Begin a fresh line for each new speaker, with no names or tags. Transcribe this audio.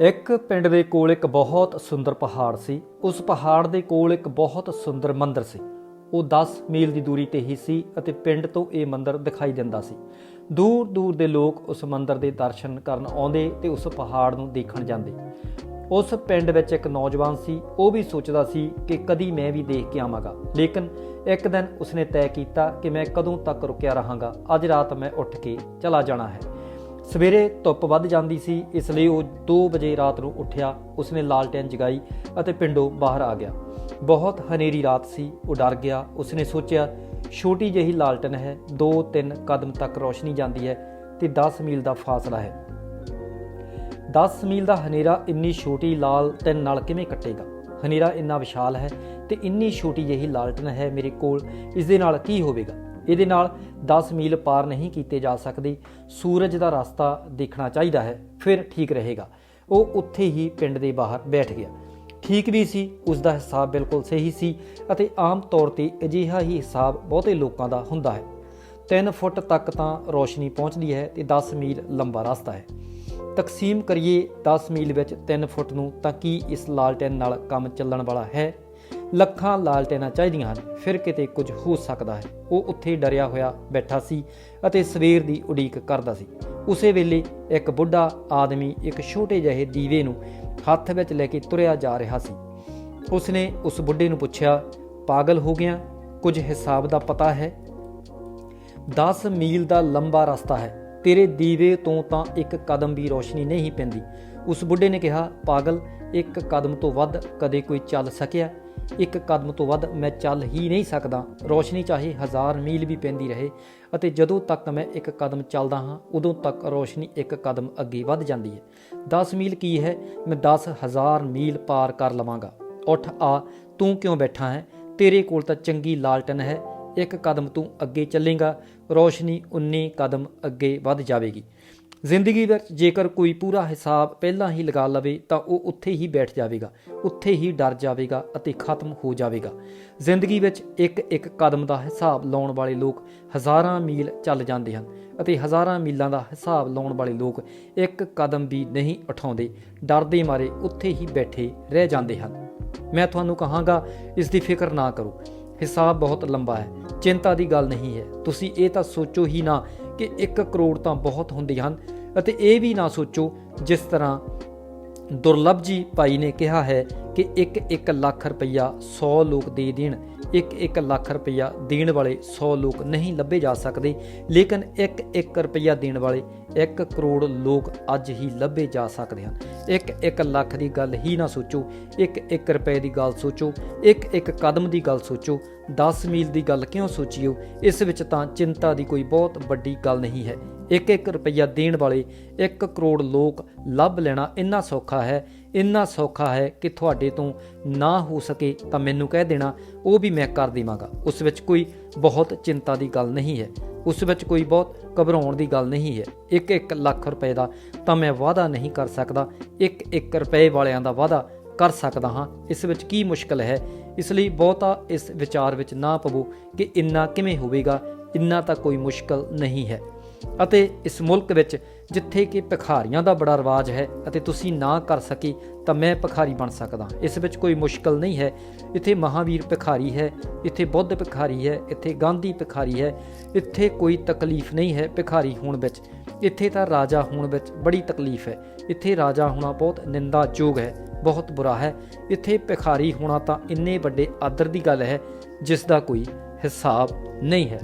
ਇੱਕ ਪਿੰਡ ਦੇ ਕੋਲ ਇੱਕ ਬਹੁਤ ਸੁੰਦਰ ਪਹਾੜ ਸੀ। ਉਸ ਪਹਾੜ ਦੇ ਕੋਲ ਇੱਕ ਬਹੁਤ ਸੁੰਦਰ ਮੰਦਿਰ ਸੀ। ਉਹ 10 ਮੀਲ ਦੀ ਦੂਰੀ ਤੇ ਹੀ ਸੀ ਅਤੇ ਪਿੰਡ ਤੋਂ ਇਹ ਮੰਦਿਰ ਦਿਖਾਈ ਦਿੰਦਾ ਸੀ। ਦੂਰ ਦੂਰ ਦੇ ਲੋਕ ਉਸ ਮੰਦਿਰ ਦੇ ਦਰਸ਼ਨ ਕਰਨ ਆਉਂਦੇ ਤੇ ਉਸ ਪਹਾੜ ਨੂੰ ਦੇਖਣ ਜਾਂਦੇ। ਉਸ ਪਿੰਡ ਵਿੱਚ ਇੱਕ ਨੌਜਵਾਨ ਸੀ। ਉਹ ਵੀ ਸੋਚਦਾ ਸੀ ਕਿ ਕਦੀ ਮੈਂ ਵੀ ਦੇਖ ਕੇ ਆਵਾਂਗਾ। ਲੇਕਿਨ ਇੱਕ ਦਿਨ ਉਸਨੇ ਤੈਅ ਕੀਤਾ ਕਿ ਮੈਂ ਕਦੋਂ ਤੱਕ ਰੁਕਿਆ ਰਹਾਂਗਾ। ਅੱਜ ਰਾਤ ਮੈਂ ਉੱਠ ਕੇ ਚਲਾ ਜਾਣਾ ਹੈ। ਸਵੇਰੇ ਧੁੱਪ ਵੱਧ ਜਾਂਦੀ ਸੀ, ਇਸ ਲਈ ਉਹ 2 ਵਜੇ ਰਾਤ ਨੂੰ ਉੱਠਿਆ। ਉਸਨੇ ਲਾਲਟੈਨ ਜਗਾਈ ਅਤੇ ਪਿੰਡੋਂ ਬਾਹਰ ਆ ਗਿਆ। ਬਹੁਤ ਹਨੇਰੀ ਰਾਤ ਸੀ, ਉਹ ਡਰ ਗਿਆ। ਉਸਨੇ ਸੋਚਿਆ, ਛੋਟੀ ਜਿਹੀ ਲਾਲਟਨ ਹੈ 2-3 ਕਦਮ ਤੱਕ ਰੋਸ਼ਨੀ ਜਾਂਦੀ ਹੈ ਤੇ 10 ਮੀਲ ਦਾ ਫਾਸਲਾ ਹੈ। 10 ਮੀਲ ਦਾ ਹਨੇਰਾ ਇੰਨੀ ਛੋਟੀ ਲਾਲਟਨ ਨਾਲ ਕਿਵੇਂ ਕੱਟੇਗਾ? ਹਨੇਰਾ ਇੰਨਾ ਵਿਸ਼ਾਲ ਹੈ ਤੇ ਇੰਨੀ ਛੋਟੀ ਜਿਹੀ ਲਾਲਟਨ ਹੈ ਮੇਰੇ ਕੋਲ, ਇਸ ਦੇ ਨਾਲ ਕੀ ਹੋਵੇਗਾ? ਇਹਦੇ ਨਾਲ 10 ਮੀਲ ਪਾਰ ਨਹੀਂ ਕੀਤੇ ਜਾ ਸਕਦੇ। ਸੂਰਜ ਦਾ ਰਸਤਾ ਦੇਖਣਾ ਚਾਹੀਦਾ ਹੈ, ਫਿਰ ਠੀਕ ਰਹੇਗਾ। ਉਹ ਉੱਥੇ ਹੀ ਪਿੰਡ ਦੇ ਬਾਹਰ ਬੈਠ ਗਿਆ। ਠੀਕ ਵੀ ਸੀ ਉਸ ਦਾ ਹਿਸਾਬ ਬਿਲਕੁਲ ਸਹੀ ਸੀ ਅਤੇ ਆਮ ਤੌਰ ਤੇ ਅਜਿਹਾ ਹੀ ਹਿਸਾਬ ਬਹੁਤੇ ਲੋਕਾਂ ਦਾ ਹੁੰਦਾ ਹੈ। 3 ਫੁੱਟ ਤੱਕ ਤਾਂ ਰੋਸ਼ਨੀ ਪਹੁੰਚਦੀ ਹੈ ਤੇ 10 ਮੀਲ ਲੰਬਾ ਰਸਤਾ ਹੈ। ਤਕਸੀਮ ਕਰੀਏ 10 ਮੀਲ ਵਿੱਚ 3 ਫੁੱਟ ਨੂੰ ਤਾਂ ਕੀ ਇਸ ਲਾਲਟੈਨ ਨਾਲ ਕੰਮ ਚੱਲਣ ਵਾਲਾ ਹੈ? ਲੱਖਾਂ ਲਾਲਟੈਨਾਂ ਚਾਹੀਦੀਆਂ ਹਨ। ਫਿਰ ਕਿਤੇ ਕੁਝ ਹੋ ਸਕਦਾ ਹੈ। ਉਹ ਉੱਥੇ ਡਰਿਆ ਹੋਇਆ ਬੈਠਾ ਸੀ ਅਤੇ ਸਵੇਰ ਦੀ ਉਡੀਕ ਕਰਦਾ ਸੀ। ਉਸੇ ਵੇਲੇ ਇੱਕ ਬੁੱਢਾ ਆਦਮੀ ਇੱਕ ਛੋਟੇ ਜਿਹੇ ਦੀਵੇ ਨੂੰ ਹੱਥ ਵਿੱਚ ਲੈ ਕੇ ਤੁਰਿਆ ਜਾ ਰਿਹਾ ਸੀ। ਉਸਨੇ ਉਸ ਬੁੱਢੇ ਨੂੰ ਪੁੱਛਿਆ, ਪਾਗਲ ਹੋ ਗਿਆ? ਕੁਝ ਹਿਸਾਬ ਦਾ ਪਤਾ ਹੈ? 10 ਮੀਲ ਦਾ ਲੰਬਾ ਰਸਤਾ ਹੈ। ਤੇਰੇ ਦੀਵੇ ਤੋਂ ਤਾਂ ਇੱਕ ਕਦਮ ਵੀ ਰੋਸ਼ਨੀ ਨਹੀਂ ਪੈਂਦੀ। ਉਸ ਬੁੱਢੇ ਨੇ ਕਿਹਾ, ਪਾਗਲ, ਇੱਕ ਕਦਮ ਤੋਂ ਵੱਧ ਕਦੇ ਕੋਈ ਚੱਲ ਸਕਿਆ? ਇੱਕ ਕਦਮ ਤੋਂ ਵੱਧ ਮੈਂ ਚੱਲ ਹੀ ਨਹੀਂ ਸਕਦਾ। ਰੋਸ਼ਨੀ ਚਾਹੇ ਹਜ਼ਾਰ ਮੀਲ ਵੀ ਪੈਂਦੀ ਰਹੇ ਅਤੇ ਜਦੋਂ ਤੱਕ ਮੈਂ ਇੱਕ ਕਦਮ ਚੱਲਦਾ ਹਾਂ, ਉਦੋਂ ਤੱਕ ਰੋਸ਼ਨੀ ਇੱਕ ਕਦਮ ਅੱਗੇ ਵੱਧ ਜਾਂਦੀ ਹੈ। 10 ਮੀਲ ਕੀ ਹੈ? ਮੈਂ 10000 ਮੀਲ ਪਾਰ ਕਰ ਲਵਾਂਗਾ। ਉੱਠ ਆ, ਤੂੰ ਕਿਉਂ ਬੈਠਾ ਹੈ? ਤੇਰੇ ਕੋਲ ਤਾਂ ਚੰਗੀ ਲਾਲਟਨ ਹੈ। ਇੱਕ ਕਦਮ ਤੂੰ ਅੱਗੇ ਚੱਲੇਗਾ। ਰੋਸ਼ਨੀ 19 ਕਦਮ ਅੱਗੇ ਵੱਧ ਜਾਵੇਗੀ। ਜ਼ਿੰਦਗੀ ਵਿੱਚ ਜੇਕਰ ਕੋਈ ਪੂਰਾ ਹਿਸਾਬ ਪਹਿਲਾਂ ਹੀ ਲਗਾ ਲਵੇ, ਤਾਂ ਉਹ ਉੱਥੇ ਹੀ ਬੈਠ ਜਾਵੇਗਾ, ਉੱਥੇ ਹੀ ਡਰ ਜਾਵੇਗਾ ਅਤੇ ਖਤਮ ਹੋ ਜਾਵੇਗਾ। ਜ਼ਿੰਦਗੀ ਵਿੱਚ ਇੱਕ ਇੱਕ ਕਦਮ ਦਾ ਹਿਸਾਬ ਲਾਉਣ ਵਾਲੇ ਲੋਕ ਹਜ਼ਾਰਾਂ ਮੀਲ ਚੱਲ ਜਾਂਦੇ ਹਨ ਅਤੇ ਹਜ਼ਾਰਾਂ ਮੀਲਾਂ ਦਾ ਹਿਸਾਬ ਲਾਉਣ ਵਾਲੇ ਲੋਕ ਇੱਕ ਕਦਮ ਵੀ ਨਹੀਂ ਉਠਾਉਂਦੇ, ਡਰਦੇ ਮਾਰੇ ਉੱਥੇ ਹੀ ਬੈਠੇ ਰਹਿ ਜਾਂਦੇ ਹਨ। ਮੈਂ ਤੁਹਾਨੂੰ ਕਹਾਂਗਾ, ਇਸ ਦੀ ਫਿਕਰ ਨਾ ਕਰੋ। ਹਿਸਾਬ ਬਹੁਤ ਲੰਬਾ ਹੈ, ਚਿੰਤਾ ਦੀ ਗੱਲ ਨਹੀਂ ਹੈ। ਤੁਸੀਂ ਇਹ ਤਾਂ ਸੋਚੋ ਹੀ ਨਾ ਕਿ 1 ਕਰੋੜ ਤਾਂ ਬਹੁਤ ਹੁੰਦੇ ਹਨ। ਅਤੇ ਇਹ ਵੀ ਨਾ ਸੋਚੋ, ਜਿਸ ਤਰ੍ਹਾਂ ਦੁਰਲਭ ਜੀ ਭਾਈ ਨੇ ਕਿਹਾ ਹੈ ਕਿ 1-1 ਲੱਖ ਰੁਪਈਆ 100 ਲੋਕ ਦੇ ਦੇਣ। 1-1 ਲੱਖ ਰੁਪਈਆ ਦੇਣ ਵਾਲੇ 100 ਲੋਕ ਨਹੀਂ ਲੱਭੇ ਜਾ ਸਕਦੇ, ਲੇਕਿਨ 1-1 ਰੁਪਈਆ ਦੇਣ ਵਾਲੇ 1 ਕਰੋੜ ਲੋਕ ਅੱਜ ਹੀ ਲੱਭੇ ਜਾ ਸਕਦੇ ਹਨ। 1-1 ਲੱਖ ਦੀ ਗੱਲ ਹੀ ਨਾ ਸੋਚੋ 1-1 ਰੁਪਏ ਦੀ ਗੱਲ ਸੋਚੋ 1-1 ਕਦਮ ਦੀ ਗੱਲ ਸੋਚੋ 10 ਮੀਲ ਦੀ ਗੱਲ ਕਿਉਂ ਸੋਚੀਓ ਇਸ ਵਿੱਚ ਤਾਂ ਚਿੰਤਾ ਦੀ ਕੋਈ ਬਹੁਤ ਵੱਡੀ ਗੱਲ ਨਹੀਂ ਹੈ। 1-1 ਰੁਪਈਆ ਦੇਣ ਵਾਲੇ 1 ਕਰੋੜ ਲੋਕ ਲੱਭ ਲੈਣਾ ਇੰਨਾ ਸੌਖਾ ਹੈ ਇੰਨਾ ਸੌਖਾ ਹੈ ਕਿ ਤੁਹਾਡੇ ਤੋਂ ਨਾ ਹੋ ਸਕੇ ਤਾਂ ਮੈਨੂੰ ਕਹਿ ਦੇਣਾ, ਉਹ ਵੀ ਮੈਂ ਕਰ ਦੇਵਾਂਗਾ। ਉਸ ਵਿੱਚ ਕੋਈ ਬਹੁਤ ਚਿੰਤਾ ਦੀ ਗੱਲ ਨਹੀਂ ਹੈ। ਉਸ ਵਿੱਚ ਕੋਈ ਬਹੁਤ ਘਬਰਾਉਣ ਦੀ ਗੱਲ ਨਹੀਂ ਹੈ। 1-1 ਲੱਖ ਰੁਪਏ ਦਾ ਤਾਂ ਮੈਂ ਵਾਅਦਾ ਨਹੀਂ ਕਰ ਸਕਦਾ। 1-1 ਰੁਪਏ ਵਾਲਿਆਂ ਦਾ ਵਾਅਦਾ ਕਰ ਸਕਦਾ ਹਾਂ। ਇਸ ਵਿੱਚ ਕੀ ਮੁਸ਼ਕਲ ਹੈ? ਇਸ ਲਈ ਬਹੁਤਾ ਇਸ ਵਿਚਾਰ ਵਿੱਚ ਨਾ ਪਵੋ ਕਿ ਇੰਨਾ ਕਿਵੇਂ ਹੋਵੇਗਾ। ਇੰਨਾ ਤਾਂ ਕੋਈ ਮੁਸ਼ਕਲ ਨਹੀਂ ਹੈ। ਅਤੇ ਇਸ ਮੁਲਕ ਵਿੱਚ ਜਿੱਥੇ ਕਿ ਭਿਖਾਰੀਆਂ ਦਾ ਬੜਾ ਰਿਵਾਜ ਹੈ ਅਤੇ ਤੁਸੀਂ ਨਾ ਕਰ ਸਕੀ ਤਾਂ ਮੈਂ ਭਿਖਾਰੀ ਬਣ ਸਕਦਾ ਇਸ ਵਿੱਚ ਕੋਈ ਮੁਸ਼ਕਲ ਨਹੀਂ ਹੈ। ਇੱਥੇ ਮਹਾਵੀਰ ਭਿਖਾਰੀ ਹੈ, ਇੱਥੇ ਬੁੱਧ ਭਿਖਾਰੀ ਹੈ, ਇੱਥੇ ਗਾਂਧੀ ਭਿਖਾਰੀ ਹੈ, ਇੱਥੇ ਕੋਈ ਤਕਲੀਫ ਨਹੀਂ ਹੈ ਭਿਖਾਰੀ ਹੋਣ ਵਿੱਚ। ਇੱਥੇ ਤਾਂ ਰਾਜਾ ਹੋਣ ਵਿੱਚ ਬੜੀ ਤਕਲੀਫ ਹੈ। ਇੱਥੇ ਰਾਜਾ ਹੋਣਾ ਬਹੁਤ ਨਿੰਦਾਯੋਗ ਹੈ, ਬਹੁਤ ਬੁਰਾ ਹੈ। ਇੱਥੇ ਭਿਖਾਰੀ ਹੋਣਾ ਤਾਂ ਇੰਨੇ ਵੱਡੇ ਆਦਰ ਦੀ ਗੱਲ ਹੈ, ਜਿਸ ਦਾ ਕੋਈ ਹਿਸਾਬ ਨਹੀਂ ਹੈ।